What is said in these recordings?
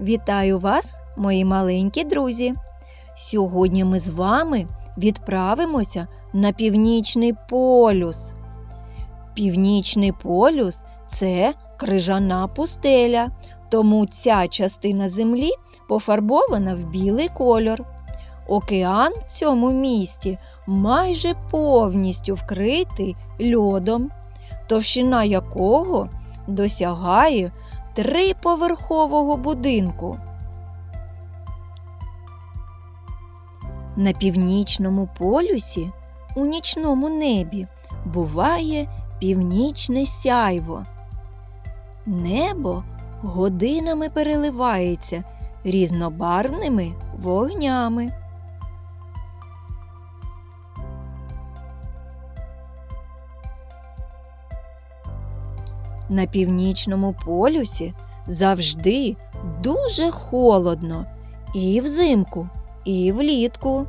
Вітаю вас, мої маленькі друзі! Сьогодні ми з вами відправимося на північний полюс. Північний полюс це крижана пустеля, тому ця частина землі пофарбована в білий кольор. Океан в цьому місті майже повністю вкритий льодом, товщина якого досягає триповерхового будинку. На північному полюсі у нічному небі буває північне сяйво. Небо годинами переливається різнобарвними вогнями. На північному полюсі завжди дуже холодно і взимку, і влітку.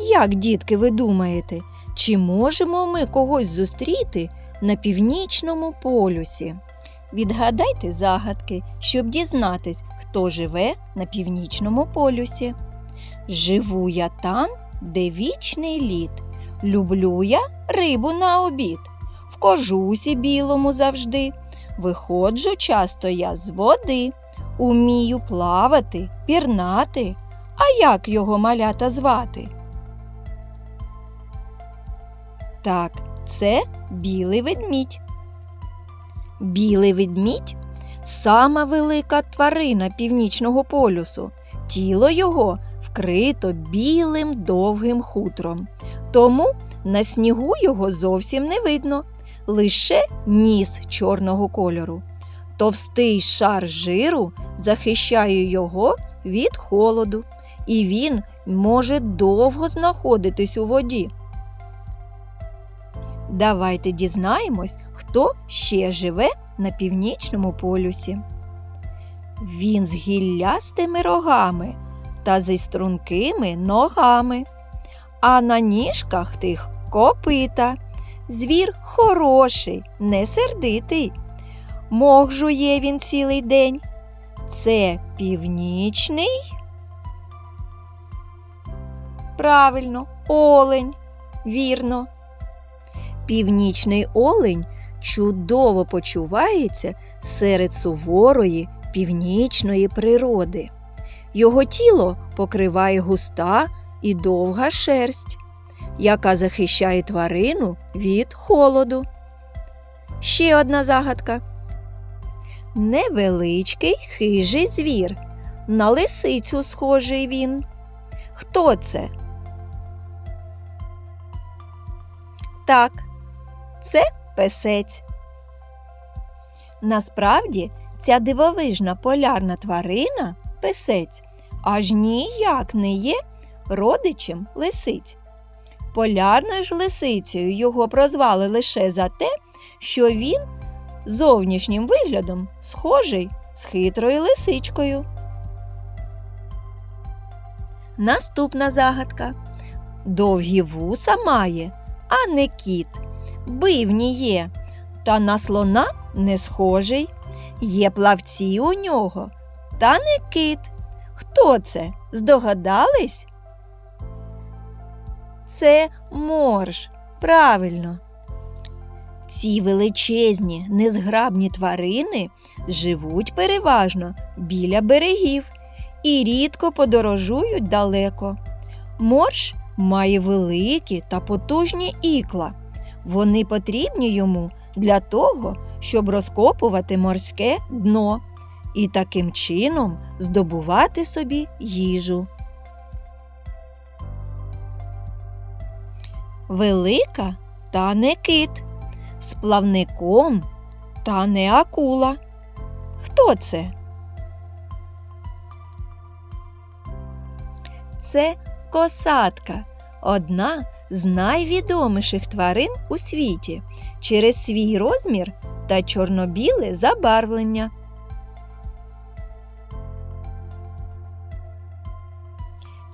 Як, дітки, ви думаєте, чи можемо ми когось зустріти на північному полюсі? Відгадайте загадки, щоб дізнатись, хто живе на північному полюсі. Живу я там, де вічний лід. Люблю я рибу на обід кожусі білому завжди. Виходжу часто я з води, умію плавати, пірнати. А як його малята звати? Так, це білий ведмідь. Білий ведмідь сама велика тварина північного полюсу. Тіло його вкрито білим довгим хутром. Тому на снігу його зовсім не видно лише ніс чорного кольору. Товстий шар жиру захищає його від холоду, і він може довго знаходитись у воді. Давайте дізнаємось, хто ще живе на північному полюсі. Він з гіллястими рогами та зі стрункими ногами, а на ніжках тих копита. Звір хороший, не сердитий. Мох жує він цілий день. Це північний. Правильно, олень. Вірно. Північний олень чудово почувається серед суворої північної природи. Його тіло покриває густа і довга шерсть яка захищає тварину від холоду. Ще одна загадка. Невеличкий хижий звір. На лисицю схожий він. Хто це? Так, це песець. Насправді ця дивовижна полярна тварина песець аж ніяк не є родичем лисиць. Полярною ж лисицею його прозвали лише за те, що він зовнішнім виглядом схожий з хитрою лисичкою. Наступна загадка. Довгі вуса має, а не кіт. Бивні є, та на слона не схожий. Є плавці у нього, та не кит. Хто це? Здогадались? Це морж. Правильно. Ці величезні, незграбні тварини живуть переважно біля берегів і рідко подорожують далеко. Морж має великі та потужні ікла. Вони потрібні йому для того, щоб розкопувати морське дно і таким чином здобувати собі їжу. Велика та не кит, з плавником та не акула. Хто це? Це косатка, одна з найвідоміших тварин у світі через свій розмір та чорнобіле забарвлення.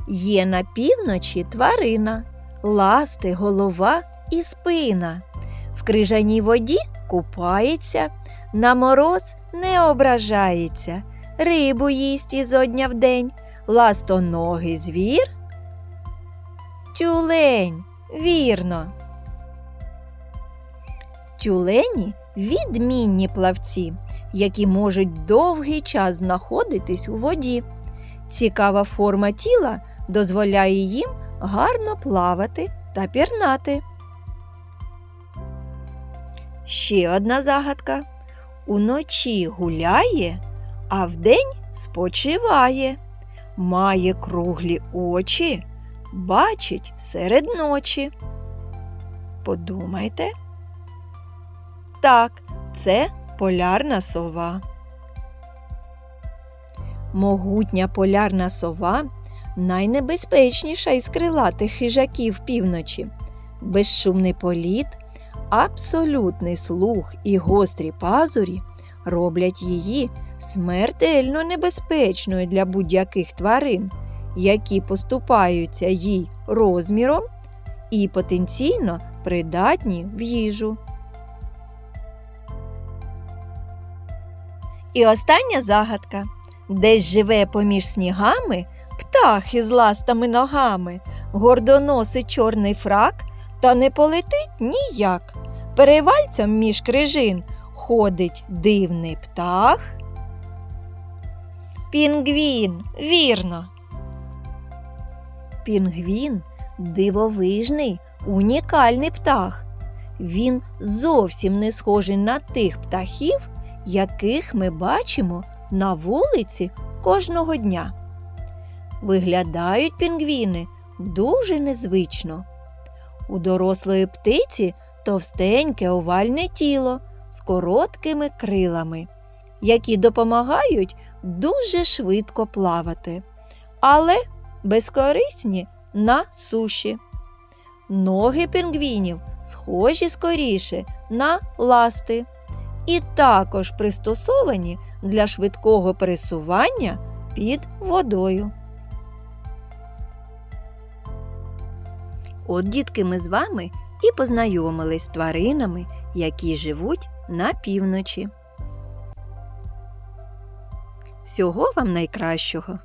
Є на півночі тварина ласти, голова і спина. В крижаній воді купається, на мороз не ображається, рибу їсть ізо дня в день, ластоногий звір? Тюлень, вірно. Тюлені відмінні плавці, які можуть довгий час знаходитись у воді. Цікава форма тіла дозволяє їм гарно плавати та пірнати. Ще одна загадка. Уночі гуляє, а вдень спочиває. Має круглі очі, бачить серед ночі. Подумайте. Так, це полярна сова. Могутня полярна сова найнебезпечніша із крилатих хижаків півночі. Безшумний політ, абсолютний слух і гострі пазурі роблять її смертельно небезпечною для будь-яких тварин, які поступаються їй розміром і потенційно придатні в їжу. І остання загадка. Десь живе поміж снігами птах із ластами ногами, гордоносить чорний фрак, та не полетить ніяк. Перевальцем між крижин ходить дивний птах. Пінгвін, вірно. Пінгвін дивовижний, унікальний птах. Він зовсім не схожий на тих птахів, яких ми бачимо на вулиці кожного дня. Виглядають пінгвіни дуже незвично. У дорослої птиці товстеньке овальне тіло з короткими крилами, які допомагають дуже швидко плавати, але безкорисні на суші. Ноги пінгвінів схожі скоріше на ласти і також пристосовані для швидкого пересування під водою. От дітки ми з вами і познайомились з тваринами, які живуть на півночі. Всього вам найкращого!